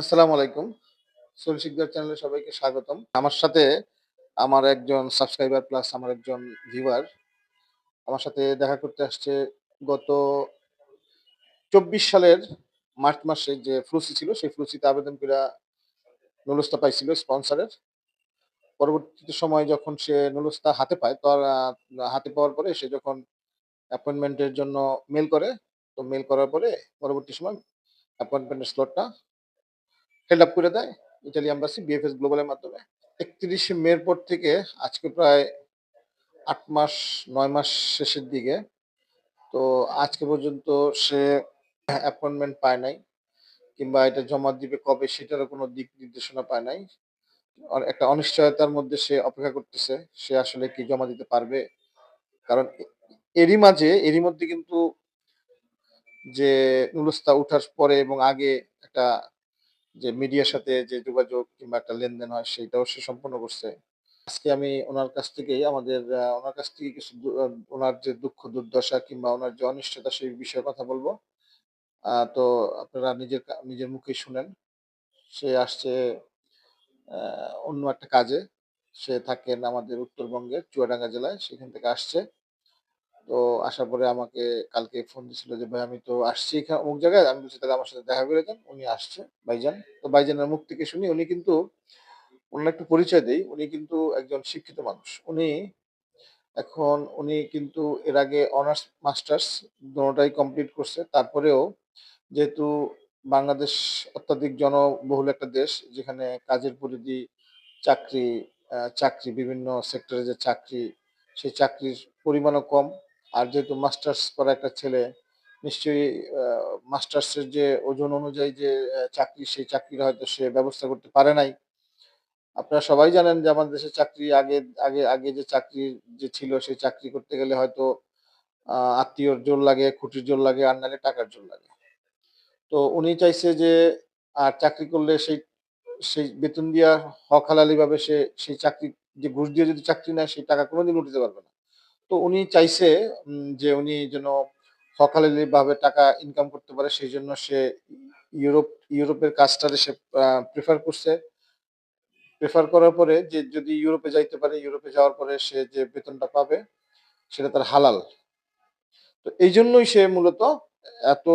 আসসালামু আলাইকুম। সোল শিকদার চ্যানেলে সবাইকে স্বাগতম। আমার সাথে আমার একজন সাবস্ক্রাইবার প্লাস আমার একজন ভিউয়ার। আমার সাথে দেখা করতে আসছে গত চব্বিশ সালের মার্চ মাসে যে ফ্লুসি ছিল, সেই ফ্লুসিতে আবেদন করে নুলস্তা পাইছিল স্পন্সরের। পরবর্তী সময় যখন সে নুলস্তা হাতে পায় তার হাতে পাওয়ার পরে সে যখন অ্যাপয়েন্টমেন্টের জন্য মেল করে, তো মেল করার পরে পরবর্তী সময় অ্যাপয়েন্টমেন্টের স্লটটা হেল্ড আপ করে দেয়। ইটালি এম্বাসি বিএফএস গ্লোবালের মাধ্যমে। একত্রিশে মের পর থেকে আজকে প্রায় আট মাস, নয় মাস শেষের দিকে। তো আজকে পর্যন্ত সে অ্যাপয়েন্টমেন্ট পায় নাই, কিংবা এটা জমা দিবে কবে সেটারও কোনো দিক নির্দেশনা পায় নাই। একটা অনিশ্চয়তার মধ্যে সে অপেক্ষা করতেছে, সে আসলে কি জমা দিতে পারবে? কারণ এরই মাঝে, এরই মধ্যে কিন্তু যে নুলস্তা উঠার পরে এবং আগে একটা যে মিডিয়ার সাথে যে যোগাযোগ কিংবা একটা লেনদেন হয় সেটাও সে সম্পন্ন করছে। আজকে আমি ওনার কাছ থেকেই আমাদের ওনার কাছ থেকে কিছু ওনার যে দুঃখ, দুর্দশা কিংবা ওনার যে অনিশ্চয়তা, সেই বিষয়ে কথা বলব। তো আপনারা নিজের নিজের মুখেই শুনেন। সে আসছে অন্য একটা কাজে। সে থাকেন আমাদের উত্তরবঙ্গের, চুয়াডাঙ্গা জেলায়। সেখান থেকে আসছে। তো আসার পরে আমাকে কালকে ফোন দিছিল যে, ভাই, আমি তো আসছি এখানে অমুক জায়গায়। আমি বলছি, তাহলে আমার সাথে দেখা করে যান। উনি আসছে, ভাইজান। তো ভাইজানের মুখ থেকে শুনি উনি কিন্তু ওনার একটু পরিচয় দেই। উনি কিন্তু একজন শিক্ষিত মানুষ। উনি এখন, উনি কিন্তু এর আগে অনার্স মাস্টার্স দুটোটাই কমপ্লিট করছে। তারপরেও যেহেতু বাংলাদেশ অত্যাধিক জনবহুল একটা দেশ, যেখানে কাজের পরিধি, চাকরি চাকরি বিভিন্ন সেক্টরে যে চাকরি, সেই চাকরির পরিমাণও কম। আর যেহেতু মাস্টার্স করা একটা ছেলে, নিশ্চয়ই মাস্টার্সের যে ওজন অনুযায়ী যে চাকরি, সেই চাকরির হয়তো সে ব্যবস্থা করতে পারে নাই। আপনারা সবাই জানেন যে আমাদের দেশে চাকরি আগে আগে আগে যে চাকরি যে ছিল, সেই চাকরি করতে গেলে হয়তো আত্মীয়র জোর লাগে, খুঁটির জোর লাগে, আর নাহলে টাকার জোর লাগে। তো উনি চাইছে যে, আর চাকরি করলে সেই সেই বেতন দিয়া হক হালালি ভাবে সে, সেই চাকরি, যে ঘুষ দিয়ে যদি চাকরি নেয়, সেই টাকা কোনোদিন উঠাতে পারবে না। তো উনি চাইছে যে উনি যেন হালালি ভাবে টাকা ইনকাম করতে পারে, সেই জন্য সে ইউরোপ, ইউরোপের কাজটারে সে প্রেফার করছে। প্রেফার করার পরে যে যদি ইউরোপে যাইতে পারে, ইউরোপে যাওয়ার পরে সে যে বেতনটা পাবে, সেটা তার হালাল। তো এই জন্যই সে মূলত এত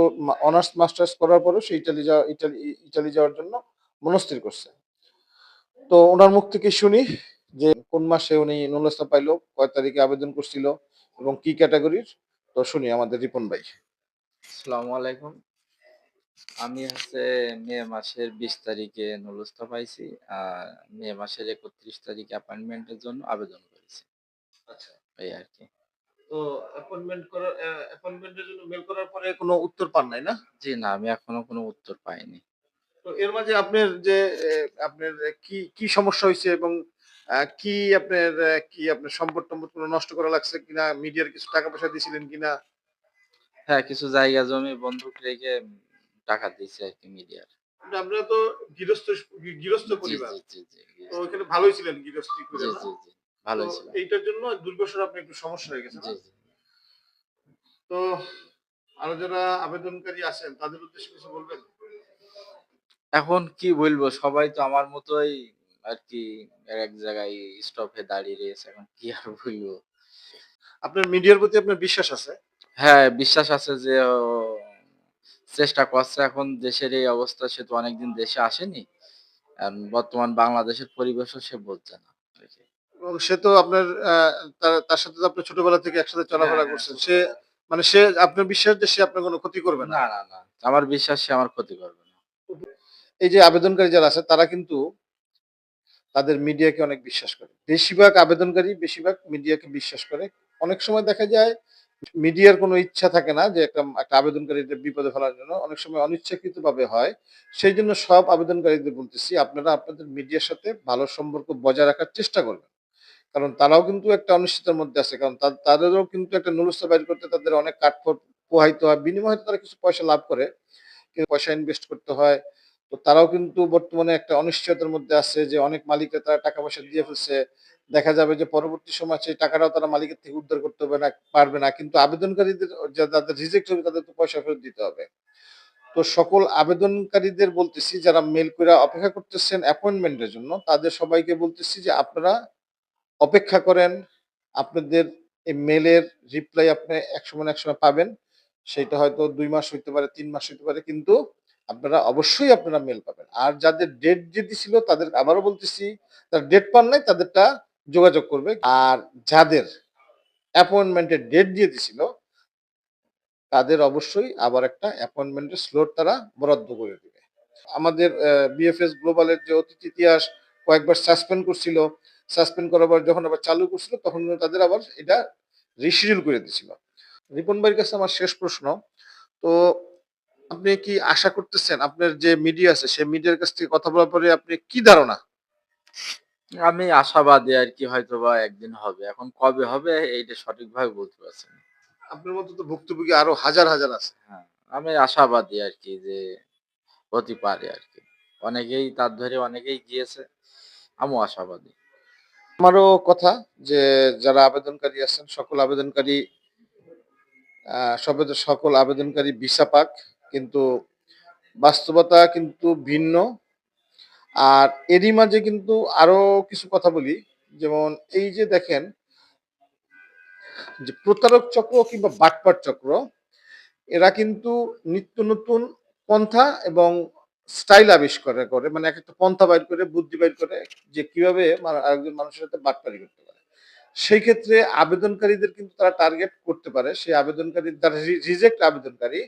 অনার্স মাস্টার্স করার পরেও সে ইটালি যাওয়া, ইটালি ইটালি যাওয়ার জন্য মনস্থির করছে। তো ওনার মুখ থেকে শুনি যে কোন মাসে উনি নুলস্তা পাইলো কয় তারিখে আবেদন করছিল এবং কি ক্যাটাগরির তো শুনি আমাদের রিপন ভাই। আসসালামু আলাইকুম। আমি হচ্ছে মে মাসের বিশ তারিখে নুলস্থা পাইছি আর মে মাসের একত্রিশ তারিখে অ্যাপয়েন্টমেন্টের জন্য আবেদন করেছি। আচ্ছা। এই আর কি। তো অ্যাপয়েন্টমেন্ট করার অ্যাপয়েন্টমেন্টের জন্য মেল করার পরে কোনো উত্তর পান নাই না? জি না আমি এখনও কোনো উত্তর পাইনি। তো এর মাঝে আপনার যে আপনার কি কি সমস্যা হয়েছে এবং কি আপনার কি আপনার সম্পদ টম্পদ কোনো নষ্ট করা লাগছে কিনা? মিডিয়ার কিছু টাকা পয়সা দিয়েছিলেন কিনা? হ্যাঁ কিছু জায়গা জমি বন্ধক রেখে টাকা দিয়েছে আর কি মিডিয়ার। আপনারা তো গৃহস্থ গৃহস্থ পরিবার। তো ওখানে ভালোই ছিলেন গৃহস্থী করে ভালোই ছিল এইটার জন্য বছর আপনি একটু সমস্যা হয়ে গেছে তো আরও যারা আবেদনকারী আছেন তাদের উদ্দেশ্যে কিছু বলবেন? এখন কি বলব? সবাই তো আমার মতোই আর কি এক জায়গায় স্টপে দাঁড়িয়ে রয়েছে এখন কি আর বলব? আপনার মিডিয়ার প্রতি আপনার বিশ্বাস আছে? হ্যাঁ বিশ্বাস আছে যে চেষ্টা করছে এখন দেশের এই অবস্থা সে তো অনেকদিন দেশে আসেনি। বর্তমান বাংলাদেশের পরিবেশও সে বলছে না। এবং সে তো আপনার তার- তার সাথে তো আপনি ছোটবেলা থেকে একসাথে চলাফেরা হ্যাঁ, করছেন। সে মানে সে আপনার বিশ্বাস যে সে আপনার কোনো ক্ষতি করবে না না না আমার বিশ্বাস সে আমার ক্ষতি করবে না। এই যে আবেদনকারী যারা আছে তারা কিন্তু তাদের মিডিয়াকে অনেক বিশ্বাস করে। বেশিরভাগ আবেদনকারী বেশিরভাগ মিডিয়াকে বিশ্বাস করে। অনেক সময় দেখা যায় মিডিয়ার কোনো ইচ্ছা থাকে না যে একটা একটা আবেদনকারীদের বিপদে ফেলার জন্য। অনেক সময় অনিচ্ছাকৃত ভাবে হয়। সেই জন্য সব আবেদনকারীদের বলতেছি, আপনারা আপনাদের মিডিয়ার সাথে ভালো সম্পর্ক বজায় রাখার চেষ্টা করবেন। কারণ তারাও কিন্তু একটা অনিশ্চিতের মধ্যে আছে। কারণ তাদেরও কিন্তু একটা নুলস্থা বাইর করতে তাদের অনেক কাঠখড় পোহাইতে হয়। বিনিময়ে তারা কিছু পয়সা লাভ করে। পয়সা ইনভেস্ট করতে হয়। তো তারাও কিন্তু বর্তমানে একটা অনিশ্চয়তার মধ্যে আছে যে অনেক মালিকরা তারা টাকা পয়সা দিয়ে ফেলছে। দেখা যাবে যে পরবর্তী সময় সেই টাকাটাও তারা মালিকের থেকে উদ্ধার করতে হবে না, পারবে না। কিন্তু আবেদনকারীদের যাদের রিজেক্ট হবে তাদের তো পয়সা ফেরত দিতে হবে। তো সকল আবেদনকারীদের বলতেছি, যারা মেল করে অপেক্ষা করতেছেন অ্যাপয়েন্টমেন্টের জন্য, তাদের সবাইকে বলতেছি যে আপনারা অপেক্ষা করেন। আপনাদের এই মেলের রিপ্লাই আপনি একসময় একসময় পাবেন। সেটা হয়তো দুই মাস হইতে পারে, তিন মাস হইতে পারে। কিন্তু আপনারা অবশ্যই আপনারা মেল পাবেন। আর যাদের ডেট যে দিছিল তাদের, আবারও বলতেছি, তার ডেট পান নাই, তাদেরটা যোগাযোগ করবে। আর যাদের অ্যাপয়েন্টমেন্টের ডেট দিয়ে দিছিল, তাদের অবশ্যই আবার একটা অ্যাপয়েন্টমেন্টের স্লট তারা বরাদ্দ করে দিবে। আমাদের বিএফএস গ্লোবালের যে অতীত ইতিহাস কয়েকবার সাসপেন্ড করছিল। সাসপেন্ড করার পর যখন আবার চালু করছিল, তখন তাদের আবার এটা রিশিডিউল করে দিছিল। রিপন ভাইয়ের কাছে আমার শেষ প্রশ্ন। তো আপনি কি আশা করতেছেন আপনার যে মিডিয়া আছে সেই মিডিয়ার কাছ থেকে কথা বলার পরে আপনি কি ধারণা আমি আশাবাদী আর কি হয়তোবা একদিন হবে। এখন কবে হবে এইটা সঠিকভাবে বলতে পারছি না। আপনার মতো তো ভুক্তভোগী আরও হাজার হাজার আছে হ্যাঁ, আমি আশাবাদী আর কি যে হতে পারে আর কি। অনেকেই তার ধরে অনেকেই গিয়েছে। আমিও আশাবাদী। আমারও কথা যে যারা আবেদনকারী আছেন সকল আবেদনকারী সকল আবেদনকারী ভিসা পাক কিন্তু বাস্তবতা কিন্তু ভিন্ন। আর এরই মাঝে কিন্তু আরও কিছু কথা বলি। যেমন এই যে দেখেন, যে প্রতারক চক্র কিংবা বাটপাট চক্র, এরা কিন্তু নিত্য নতুন পন্থা এবং স্টাইল আবিষ্কার করে। মানে এক একটা পন্থা বাইর করে, বুদ্ধি বাইর করে, যে কীভাবে আরেকজন মানুষের সাথে বাটপারি করতে পারে। সেই ক্ষেত্রে আবেদনকারীদের কিন্তু তারা টার্গেট করতে পারে। সেই আবেদনকারী যারা রিজেক্ট আবেদনকারী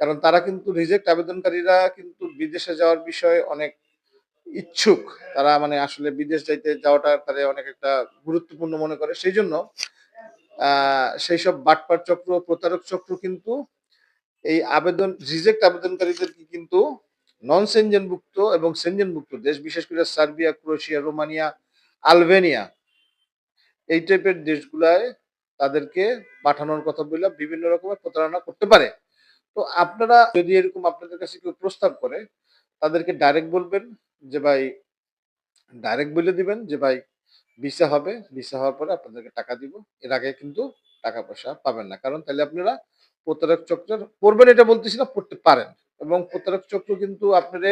কারণ তারা কিন্তু রিজেক্ট আবেদনকারীরা কিন্তু বিদেশে যাওয়ার বিষয়ে অনেক ইচ্ছুক। তারা মানে আসলে বিদেশ যাইতে যাওয়াটা তারা অনেক একটা গুরুত্বপূর্ণ মনে করে। সেই জন্য সেই সব বাটপাট চক্র, প্রতারক চক্র কিন্তু এই আবেদন রিজেক্ট আবেদনকারীদেরকে কিন্তু নন সেনজেনভুক্ত এবং সেনজেনভুক্ত দেশ, বিশেষ করে সার্বিয়া, ক্রোয়েশিয়া, রোমানিয়া, আলবেনিয়া, এই টাইপের দেশগুলায় তাদেরকে পাঠানোর কথা বলে বিভিন্ন রকমের প্রতারণা করতে পারে। তো আপনারা যদি এরকম আপনাদের কাছে কেউ প্রস্তাব করে, তাদেরকে ডাইরেক্ট বলবেন যে, ভাই ডাইরেক্ট বলে দিবেন যে, ভাই ভিসা হবে ভিসা হওয়ার পরে আপনাদেরকে টাকা দিব। এর আগে কিন্তু টাকা পয়সা পাবেন না। কারণ তাহলে আপনারা প্রতারক চক্রের পড়বেন এটা বলতেছি না পড়তে পারেন। এবং প্রতারক চক্র কিন্তু আপনারে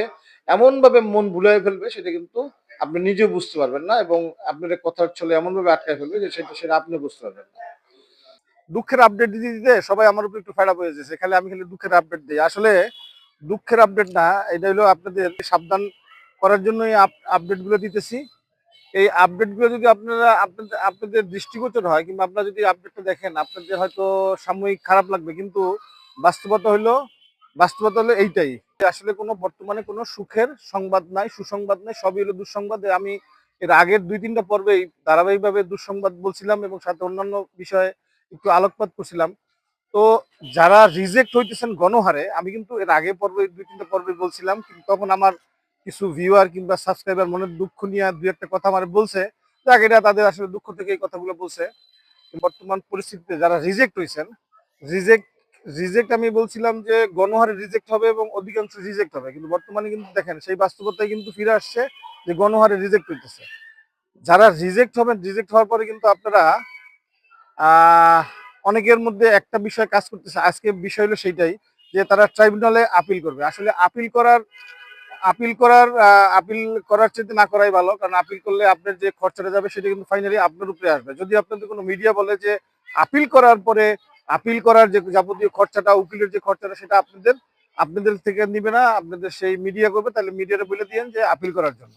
এমন ভাবে মন ভুলাই ফেলবে, সেটা কিন্তু আপনি নিজেও বুঝতে পারবেন না এবং আপনার কথার ছলে এমন ভাবে আটকায় ফেলবে যে, সেটা সেটা আপনি বুঝতে পারবেন না। দুঃখের আপডেট দিতে দিতে সবাই আমার উপর একটু ফেরা হয়ে যাচ্ছে। খালি আমি খালি দুঃখের আপডেট দিই। আসলে দুঃখের আপডেট না, এটা হলো আপনাদের সাবধান করার জন্যই আপডেটগুলো দিতেছি। এই আপডেটগুলো যদি আপনারা, আপনাদের আপনাদের দৃষ্টিগোচর হয় কিংবা আপনারা যদি আপডেটটা দেখেন, আপনাদের হয়তো সাময়িক খারাপ লাগবে। কিন্তু বাস্তবতা হলো বাস্তবতা হলো এইটাই। আসলে কোনো বর্তমানে কোনো সুখের সংবাদ নাই, সুসংবাদ নাই, সবই হলো দুঃসংবাদ। আমি এর আগের দুই তিনটা পর্বেই ধারাবাহিকভাবে দুঃসংবাদ বলছিলাম এবং সাথে অন্যান্য বিষয়ে একটু আলোকপাত করছিলাম। তো যারা রিজেক্ট হইতেছেন গণহারে, আমি কিন্তু এর আগে পর্বে, দুই, তিনটা পর্বে বলছিলাম, কিন্তু তখন আমার কিছু ভিউয়ার কিংবা সাবস্ক্রাইবার মনের দুঃখ নিয়ে দুই, একটা কথা আমার বলছে। যাক এটা তাদের আসলে দুঃখ থেকে এই কথাগুলো বলছে। বর্তমান পরিস্থিতিতে যারা রিজেক্ট হয়েছেন রিজেক্ট রিজেক্ট আমি বলছিলাম যে গণহারে রিজেক্ট হবে এবং অধিকাংশ রিজেক্ট হবে। কিন্তু বর্তমানে কিন্তু দেখেন, সেই বাস্তবতায় কিন্তু ফিরে আসছে যে গণহারে রিজেক্ট হইতেছে। যারা রিজেক্ট হবেন রিজেক্ট হওয়ার পরে কিন্তু আপনারা অনেকের মধ্যে একটা বিষয় কাজ করতেছে। আজকে বিষয় হলো সেইটাই যে তারা ট্রাইব্যুনালে আপিল করবে। আসলে আপিল করার আপিল করার আপিল করার চেয়ে না করাই ভালো। কারণ আপিল করলে আপনার যে খরচাটা যাবে সেটা কিন্তু ফাইনালি আপনার উপরে আসবে। যদি আপনাদের কোনো মিডিয়া বলে যে আপিল করার পরে আপিল করার যে যাবতীয় খরচাটা, উকিলের যে খরচাটা, সেটা আপনাদের আপনাদের থেকে নিবে না। আপনাদের সেই মিডিয়া করবে। তাহলে মিডিয়াটা বলে দিয়েন যে আপিল করার জন্য।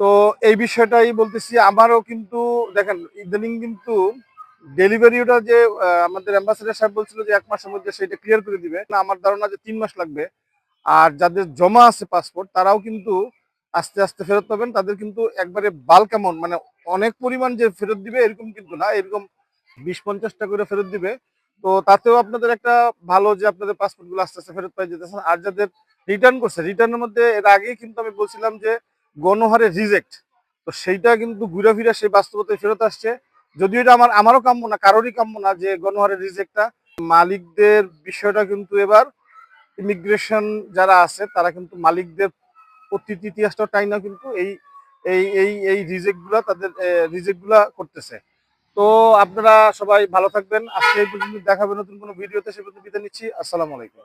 তো এই বিষয়টাই বলতেছি। আমারও কিন্তু, দেখেন, ইদানিং কিন্তু ডেলিভারিটা যে আমাদের অ্যাম্বাসেডার সাহেব বলছিল যে এক মাসের মধ্যে সেটা ক্লিয়ার করে দিবে। না, আমার ধারণা যে তিন মাস লাগবে। আর যাদের জমা আছে পাসপোর্ট তারাও কিন্তু আস্তে আস্তে ফেরত পাবেন। তাদের কিন্তু একবারে বাল্ক অ্যামাউন্ট মানে অনেক পরিমাণ যে ফেরত দিবে, এরকম কিন্তু না। এরকম বিশ পঞ্চাশটা করে ফেরত দিবে। তো তাতেও আপনাদের একটা ভালো যে আপনাদের পাসপোর্টগুলো আস্তে আস্তে ফেরত পাই যেতেছেন আর যাদের রিটার্ন করছে রিটার্নের মধ্যে এর আগেই কিন্তু আমি বলছিলাম যে, গণহারে রিজেক্ট তো সেইটা কিন্তু ঘুরে ফিরে সেই বাস্তবতায় ফেরত আসছে। যদিও এটা আমার আমারও কাম্য না, কারোরই কাম্য না যে গণহারে রিজেক্টটা মালিকদের বিষয়টা কিন্তু এবার ইমিগ্রেশন যারা আছে, তারা কিন্তু মালিকদের অতীত ইতিহাসটা টাই না কিন্তু এই এই এই এই রিজেক্টগুলা তাদের রিজেক্টগুলা করতেছে। তো আপনারা সবাই ভালো থাকবেন। আজকে এই পর্যন্ত দেখাবে নতুন কোনো ভিডিওতে, সে পর্যন্ত বিদায় নিচ্ছি। আসসালামু আলাইকুম।